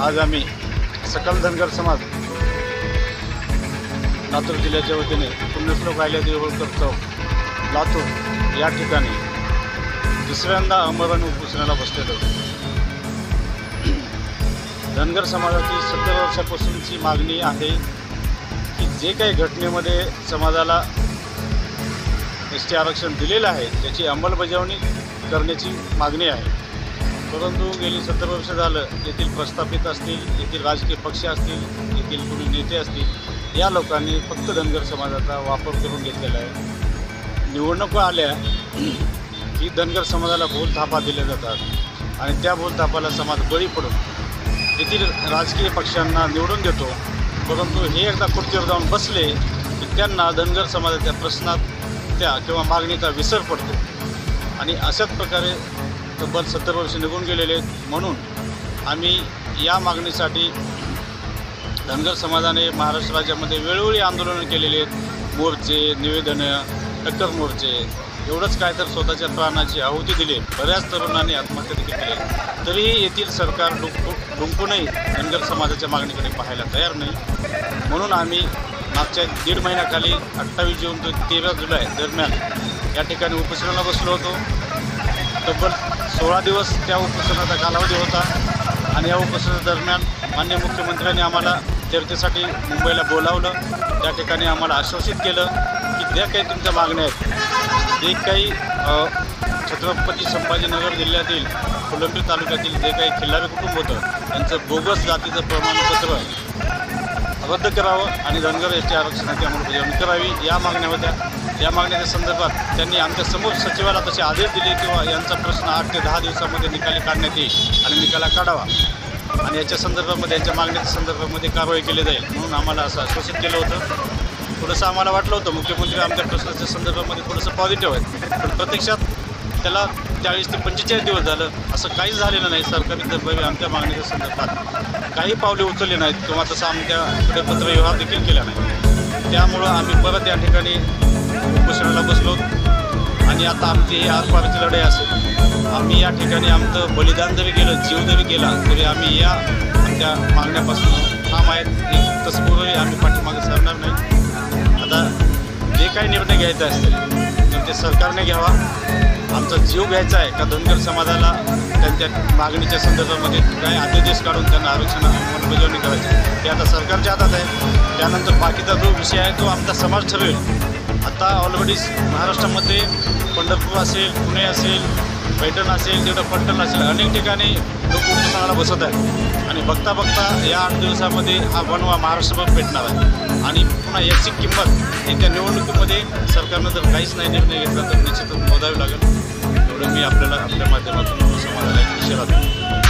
आज आम्ही सकल धनगर समाज लातूर जिल्ह्याच्या वतीने पुण्यश्लोक आयल्या देवळकर चौक लातूर या ठिकाणी दुसऱ्यांदा अमरण उपोषणाला बसलेलो धनगर समाजाची सत्तर वर्षापासूनची मागणी आहे की जे काही घटनेमध्ये समाजाला एस टी आरक्षण दिलेलं आहे त्याची अंमलबजावणी करण्याची मागणी आहे. परंतु गेली सत्तर वर्ष झालं येथील प्रस्थापित असतील येथील राजकीय पक्ष असतील येथील कुणी नेते असतील या लोकांनी फक्त धनगर समाजाचा वापर करून घेतलेला आहे. निवडणुका आल्या की धनगर समाजाला भूलथापा दिल्या जातात आणि त्या भूलथापाला समाज बळी पडून येथील राजकीय पक्षांना निवडून देतो. परंतु हे एकदा खुर्चीवर जाऊन बसले की त्यांना धनगर समाजाच्या प्रश्नात त्या किंवा मागणीचा विसर पडतो. आणि अशाच प्रकारे तब्बल सत्तर वर्ष निघून गेलेले आहेत. म्हणून आम्ही या मागणीसाठी धनगर समाजाने महाराष्ट्र राज्यामध्ये वेळोवेळी आंदोलनं केलेली आहेत. मोर्चे निवेदनं टक्कर मोर्चे एवढंच काय तर स्वतःच्या प्राणाची आहुती दिली बऱ्याच तरुणांनी आत्महत्या देखील तरीही येथील सरकार डुंकू डुंकूनही धनगर समाजाच्या मागणीकडे पाहायला तयार नाही. म्हणून आम्ही मागच्या दीड महिन्याखाली अठ्ठावीस जून ते तेरा जुलै दरम्यान या ठिकाणी उपोषणाला बसलो होतो. तब्बल सोळा दिवस त्या उपोषणाचा कालावधी होता आणि या उपोषणादरम्यान मान्य मुख्यमंत्र्यांनी आम्हाला चर्चेसाठी मुंबईला बोलावलं. त्या ठिकाणी आम्हाला आश्वासित केलं की ज्या काही तुमच्या मागण्या आहेत जे काही छत्रपती संभाजीनगर जिल्ह्यातील कोलंबी तालुक्यातील जे काही खिल्लारी कुटुंब होतं त्यांचं बोगस जातीचं प्रमाणपत्र रद्द करावं आणि धनगर एस टी आरक्षणाची अंमलबजावणी करावी या मागण्या होत्या. या मागण्याच्या संदर्भात त्यांनी आमच्यासमोर सचिवाला तसे आदेश दिले किंवा यांचा प्रश्न आठ ते दहा दिवसामध्ये निकाली काढण्यात येईल आणि निकाला काढावा. आणि याच्या संदर्भामध्ये यांच्या मागण्याच्या संदर्भामध्ये कारवाई केली जाईल म्हणून आम्हाला असं आश्वासित केलं होतं. थोडंसं आम्हाला वाटलं होतं मुख्यमंत्री आमच्या प्रश्नाच्या संदर्भामध्ये थोडंसं पॉझिटिव्ह आहे पण प्रत्यक्षात त्याला चाळीस ते पंचेचाळीस दिवस झालं असं काहीच झालेलं नाही. सरकारी तर्फे आमच्या मागणीच्या संदर्भात काही पावले उचलली नाहीत. किंवा तसं आमच्याकडे पत्रव्यवहार देखील केला नाही. त्यामुळं आम्ही परत या ठिकाणी उपोषणाला बसलो आणि आता आमची ही आरपारची लढाई असेल. आम्ही या ठिकाणी आमचं बलिदान जरी केलं जीव जरी गेला तरी आम्ही या आमच्या मागण्यापासून ठाम आहेत. तसं तसपूरही आम्ही पाठीमागे सरणार नाही. आता जे काही निर्णय घ्यायचा असतील तर ते सरकारने घ्यावा. आमचा जीव घ्यायचा आहे का धनगर समाजाला त्यांच्या मागणीच्या संदर्भामध्ये काही अध्यादेश काढून त्यांना आरक्षण अंमलबजावणी करायची? ते आता सरकारच्या हातात आहे. त्यानंतर बाकीचा जो विषय आहे तो आमचा समाज ठरवेल. आता ऑलरेडी महाराष्ट्रामध्ये पंढरपूर असेल पुणे असेल पैठण असेल तिथं पट्टण असेल अनेक ठिकाणी लोक उपोषणाला बसत आहेत. आणि बघता बघता या आठ दिवसामध्ये हा बनवा महाराष्ट्रभर पेटणार आहे. आणि पुन्हा याची किंमत येत्या निवडणुकीमध्ये सरकारनं जर काहीच नाही निर्णय घेतला तर निश्चितच मोजावी लागेल. एवढं मी आपल्याला आपल्या माध्यमातून समाजाला एक इशारा देतो